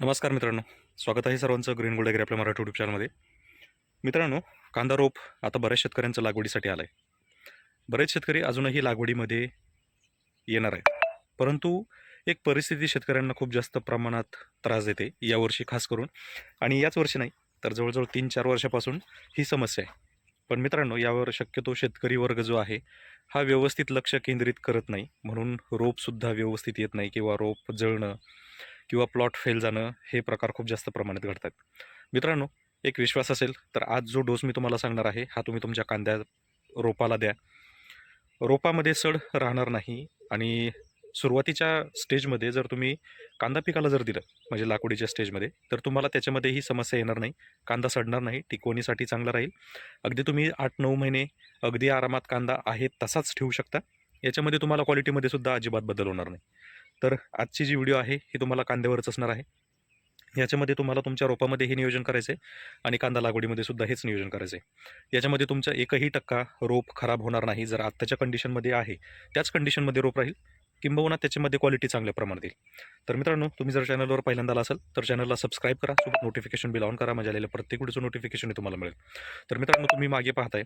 नमस्कार मित्रांनो. स्वागत आहे सर्वांचं ग्रीन गोल्ड आपल्या मराठी यूट्यूब चॅनलमध्ये मित्रांनो कांदा रोप आता बऱ्याच शेतकऱ्यांचं लागवडीसाठी आलं आहे बरेच शेतकरी अजूनही लागवडीमध्ये येणार आहे परंतु एक परिस्थिती शेतकऱ्यांना खूप जास्त प्रमाणात त्रास देते यावर्षी खास करून. आणि याच वर्षी नाही तर जवळजवळ तीन चार वर्षापासून ही समस्या आहे. पण मित्रांनो यावर शक्यतो शेतकरी वर्ग जो आहे हा व्यवस्थित लक्ष केंद्रित करत नाही. म्हणून रोपसुद्धा व्यवस्थित येत नाही किंवा रोप जळणं किंवा प्लॉट फेल जाणं हे प्रकार खूप जास्त प्रमाणात घडतात. मित्रांनो एक विश्वास असेल तर आज जो डोस मी तुम्हाला सांगणार आहे हा तुम्ही तुमच्या कांद्या रोपाला द्या. रोपामध्ये सड राहणार नाही आणि सुरुवातीच्या स्टेजमध्ये जर तुम्ही कांदा पिकाला जर दिलं म्हणजे लाकडीच्या स्टेजमध्ये तर तुम्हाला त्याच्यामध्ये ही समस्या येणार नाही. कांदा सडणार नाही टिकवणीसाठी चांगला राहील. अगदी तुम्ही आठ नऊ महिने अगदी आरामात कांदा आहे तसाच ठेवू शकता. याच्यामध्ये तुम्हाला क्वालिटीमध्ये सुद्धा अजिबात बदल होणार नाही. तर आजची जी व्हिडिओ आहे ही तुम्हाला कांद्यावरच असणार आहे. याच्यामध्ये तुम्हाला तुमच्या रोपामध्ये हे नियोजन करायचं आहे आणि कांदा लागवडीमध्ये सुद्धा हेच नियोजन करायचं आहे याच्यामध्ये तुमचा एकही टक्का रोप खराब होणार नाही जर आत्ताच्या कंडिशनमध्ये आहे त्याच कंडिशनमध्ये रोप राहील किंबहुना त्याच्यामध्ये क्वालिटी चांगल्या प्रमाणात येईल. तर मित्रांनो तुम्ही जर चॅनलवर पहिल्यांदा आला असाल तर चॅनलला सबस्क्राईब करा सोबत नोटिफिकेशन बिल ऑन करा माझ्या आलेल्या प्रत्येक व्हिडिओचं नोटिफिकेशन तुम्हाला मिळेल. तर मित्रांनो तुम्ही मागे पाहताय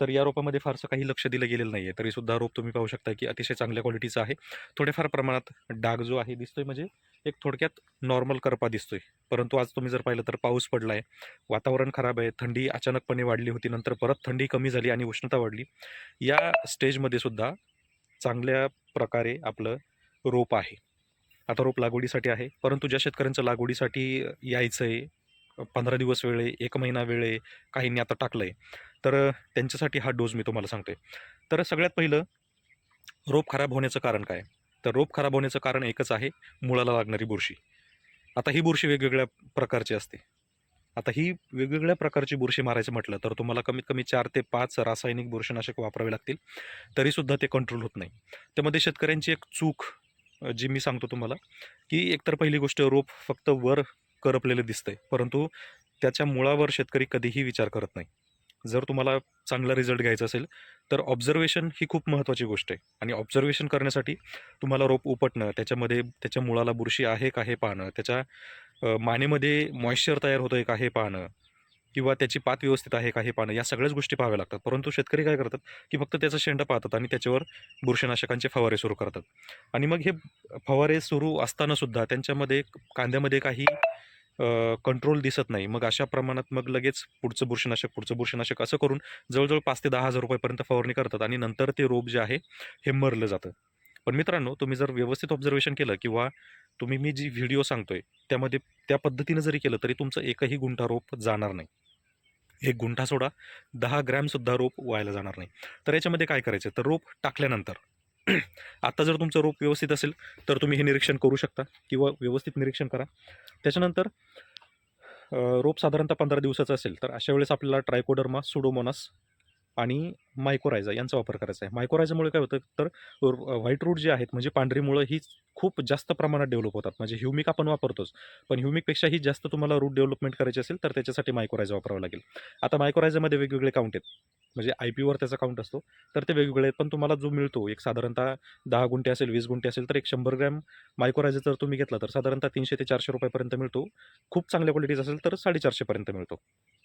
तर या रोपामध्ये फारसं काही लक्ष दिलं गेलेलं नाही आहे तरीसुद्धा रोप तुम्ही पाहू शकता की अतिशय चांगल्या क्वालिटीचं आहे. थोड्याफार प्रमाणात डाग जो आहे दिसतोय म्हणजे एक थोडक्यात नॉर्मल करपा दिसतोय. परंतु आज तुम्ही जर पाहिलं तर पाऊस पडला आहे वातावरण खराब आहे थंडी अचानकपणे वाढली होती नंतर परत थंडी कमी झाली आणि उष्णता वाढली. या स्टेजमध्ये सुद्धा चांगल्या प्रकारे आपलं रोप आहे. आता रोप लागवडीसाठी आहे. परंतु ज्या शेतकऱ्यांचं लागवडीसाठी यायचं आहे पंधरा दिवस वेळ आहे एक महिना वेळ आहे काहींनी आता टाकलं आहे तर त्यांच्यासाठी हा डोस मी तुम्हाला सांगतोय. तर सगळ्यात पहिलं रोप खराब होण्याचं कारण काय? तर रोप खराब होण्याचं कारण एकच आहे मुळाला लागणारी बुरशी. आता ही बुरशी वेगवेगळ्या प्रकारची असते. आता ही वेगवेगळ्या प्रकारची बुरशी मारायचं म्हटलं तर तुम्हाला कमीत कमी चार ते पाच रासायनिक बुरशीनाशक वापरावे लागतील. तरीसुद्धा ते कंट्रोल होत नाही. त्यामध्ये शेतकऱ्यांची एक चूक जी मी सांगतो तुम्हाला की एकतर पहिली गोष्ट रोप फक्त वर करपलेलं दिसतंय. परंतु त्याच्या मुळावर शेतकरी कधीही विचार करत नाही. जर तुम्हाला चांगला रिझल्ट घ्यायचा असेल तर ऑब्झर्वेशन ही खूप महत्त्वाची गोष्ट आहे. आणि ऑब्झर्वेशन करण्यासाठी तुम्हाला रोप उपटणं त्याच्यामध्ये त्याच्या मुळाला बुरशी आहे का हे पाहणं त्याच्या मानेमध्ये मॉइश्चर तयार होतं आहे का हे पाहणं किंवा त्याची पात व्यवस्थित आहे का हे पाहणं या सगळ्याच गोष्टी पाहाव्या लागतात. परंतु शेतकरी काय करतात की फक्त त्याचं शेंडा पाहतात आणि त्याच्यावर बुरशीनाशकांचे फवारे सुरू करतात. आणि मग हे फवारे सुरू असतानासुद्धा त्यांच्यामध्ये कांद्यामध्ये काही कंट्रोल दिसत नाही. मग अशा प्रमाणात मग लगेच पुढचं बुरशीनाशक पुढचं बुरशीनाशक असं करून जवळजवळ पाच ते दहा हजार रुपयापर्यंत फवारणी करतात आणि नंतर ते रोप जे आहे हे मरलं जातं. पण मित्रांनो तुम्ही जर व्यवस्थित ऑब्झर्वेशन केलं किंवा तुम्ही मी जी व्हिडिओ सांगतोय त्यामध्ये त्या पद्धतीनं जरी केलं तरी तुमचं एकही गुंठा रोप जाणार नाही. एक गुंठा सोडा दहा ग्रॅमसुद्धा रोप व्हायला जाणार नाही. तर याच्यामध्ये काय करायचं? तर रोप टाकल्यानंतर आत्ता जर तुमचं रोप व्यवस्थित असेल तर तुम्ही हे निरीक्षण करू शकता किंवा व्यवस्थित निरीक्षण करा. त्याच्यानंतर रोप साधारणतः पंधरा दिवसाचं असेल तर अशा वेळेस आपल्याला ट्रायकोडर्मा सुडोमोनास आणि मायकोरायझा यांचा वापर करायचा आहे. मायकोरायझामुळे काय होतं तर व्हाईट रूट जे आहेत म्हणजे पांढरी मुळं ही खूप जास्त प्रमाणात डेव्हलप होतात. म्हणजे ह्युमिक आपण वापरतोच पण ह्युमिकपेक्षाही जास्त तुम्हाला रूट डेव्हलपमेंट करायची असेल तर त्याच्यासाठी मायकोरायझा वापरावा लागेल. आता मायकोरायझामध्ये वेगवेगळे काउंट आहेत. म्हणजे आय पीवर त्याचा काउंट असतो तर ते वेगवेगळे आहेत पण तुम्हाला जो मिळतो एक साधारणतः दहा गुंठे असेल वीस गुंठे असेल तर एक शंभर ग्रॅम मायकोरायझा जर तुम्ही घेतला तर साधारणतः तीनशे ते चारशे रुपयापर्यंत मिळतो. खूप चांगल्या क्वालिटीचा असेल तर साडेचारशेपर्यंत मिळतो.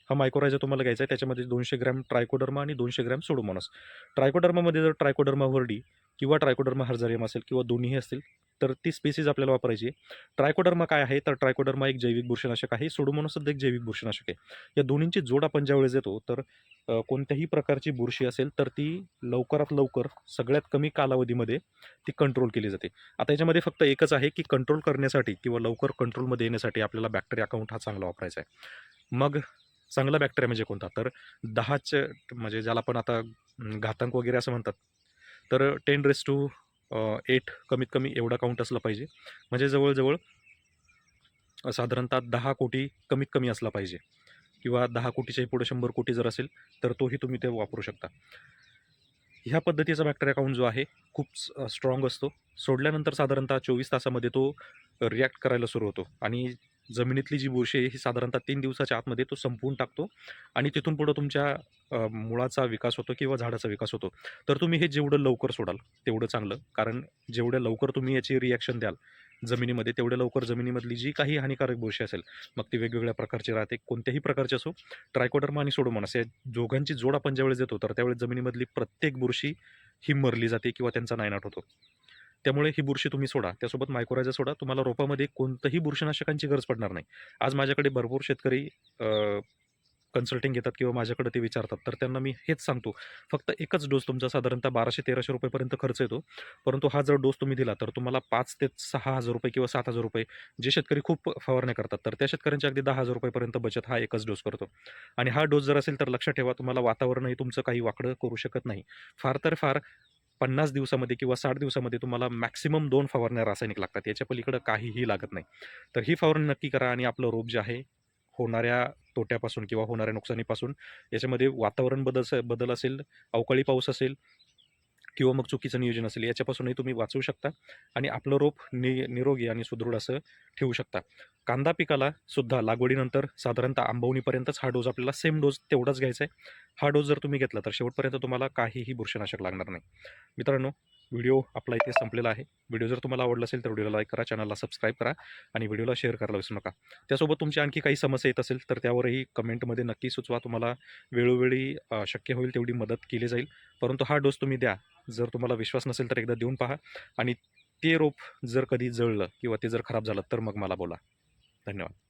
हा मायकोरायझा तुम्हाला घ्यायचा आहे त्याच्यामध्ये दोनशे ग्रॅम ट्रायकोडर्मा आणि दोनशे ग्रॅम सोडोमोनस ट्रायकोडर्मामध्ये जर ट्रायकोडर्मा वर्डी किंवा ट्रायकोडर्मा हर्झारियम असेल किंवा दोन्ही असतील तर ती स्पेसीज आपल्याला वापरायची आहे. ट्रायकोडर्मा काय आहे? तर ट्रायकोडर्मा एक जैविक बुरशीनाशक आहे. सोडोमोनस सुद्धा एक जैविक बुरशीनाशक आहे. या दोन्हींची जोड आपण ज्यावेळेस येतो तर कोणत्याही प्रकारची बुरशी असेल तर ती लवकरात लवकर सगळ्यात कमी कालावधीमध्ये ती कंट्रोल केली जाते. आता याच्यामध्ये फक्त एकच आहे की कंट्रोल करण्यासाठी किंवा लवकर कंट्रोलमध्ये येण्यासाठी आपल्याला बॅक्टेरिया अकाउंट हा चांगला वापरायचा आहे. मग चांगला बॅक्टेरिया म्हणजे कोणता? तर दहाच म्हणजे ज्याला आपण आता घातांक वगैरे असं म्हणतात. तर टेन रेस टू एट कमीत कमी एवढा काउंट असला पाहिजे. म्हणजे जवळजवळ साधारणतः दहा कोटी कमीत कमी असला पाहिजे. किंवा दहा कोटीच्याही पुढे शंभर कोटी जर असेल तर तोही तुम्ही ते वापरू शकता. ह्या पद्धतीचा बॅक्टेरिया काउंट जो आहे खूप स्ट्रॉंग असतो. सोडल्यानंतर साधारणतः चोवीस तासामध्ये तो रिॲक्ट करायला सुरू होतो. आणि जमिनीतली जी बुरशी आहे ही साधारणतः तीन दिवसाच्या आतमध्ये तो संपवून टाकतो आणि तिथून पुढं तुमच्या मुळाचा विकास होतो किंवा झाडाचा विकास होतो. तर तुम्ही हे जेवढं लवकर सोडाल तेवढं चांगलं. कारण जेवढ्या लवकर तुम्ही याची रिॲक्शन द्याल जमिनीमध्ये तेवढ्या लवकर जमिनीमधली जी काही हानिकारक बुरशी असेल मग ती वेगवेगळ्या प्रकारची राहते कोणत्याही प्रकारची असो ट्रायकोडर्मा आणि सोडोमोनास या दोघांची जोड आपण ज्यावेळेस देतो तर त्यावेळेस जमिनीमधली प्रत्येक बुरशी ही मरली जाते किंवा त्यांचा नायनाट होतो. त्यामुळे ही बुरशी तुम्ही सोडा. त्यासोबत मायक्रोरायझा सोडा. तुम्हाला रोपामध्ये कोणतंही बुरशीनाशकांची गरज पडणार नाही. आज माझ्याकडे भरपूर शेतकरी कन्सल्टिंग घेतात किंवा माझ्याकडे ते विचारतात. तर त्यांना मी हेच सांगतो. फक्त एकच डोस तुमचा साधारणतः बाराशे तेराशे रुपयेपर्यंत खर्च येतो. परंतु हा जर डोस तुम्ही दिला तर तुम्हाला पाच ते सहा हजार रुपये किंवा सात हजार रुपये जे शेतकरी खूप फवारण्या करतात तर त्या शेतकऱ्यांच्या अगदी दहा हजार रुपयेपर्यंत बचत हा एकच डोस करतो. आणि हा डोस जर असेल तर लक्षात ठेवा तुम्हाला वातावरणही तुमचं काही वाकडं करू शकत नाही. फार तर फार पन्नास दिवसामध्ये किंवा साठ दिवसामध्ये तुम्हाला मॅक्सिमम दोन फवारण्या रासायनिक लागतात. याच्या पलीकडं काहीही लागत नाही. तर ही फवारणी नक्की करा आणि आपलं रोप जे आहे होणाऱ्या तोट्यापासून किंवा होणाऱ्या नुकसानीपासून याच्यामध्ये वातावरण बदल बदल असेल अवकाळी पाऊस असेल किंवा मग चुकीचं नियोजन असेल याच्यापासूनही तुम्ही वाचवू शकता आणि आपलं रोप नि निरोगी आणि सुदृढ असं ठेवू शकता. कांदा पिकाला सुद्धा लागवडीनंतर साधारणतः आंबवणीपर्यंतच हा डोस आपल्याला सेम डोस तेवढाच घ्यायचा आहे हा डोस जर तुम्ही घेतला तर शेवटपर्यंत तुम्हाला काहीही बुरशीनाशक लागणार नाही. मित्रांनो व्हिडिओ आपला इथे संपलेला आहे. व्हिडिओ जर तुम्हाला आवडला असेल तर व्हिडिओला लाईक करा चॅनलला सबस्क्राईब करा आणि व्हिडिओला शेअर करायला विसरू नका. त्यासोबत तुमची आणखी काही समस्या येत असेल तर त्यावरही कमेंटमध्ये नक्की सुचवा. तुम्हाला वेळोवेळी शक्य होईल तेवढी मदत केली जाईल. परंतु हा डोस तुम्ही द्या. जर तुम्हाला विश्वास नसेल तर एकदा देऊन पहा. आणि ते रोप जर कधी जळलं किंवा ते जर खराब झालं तर मग मला बोला. धन्यवाद.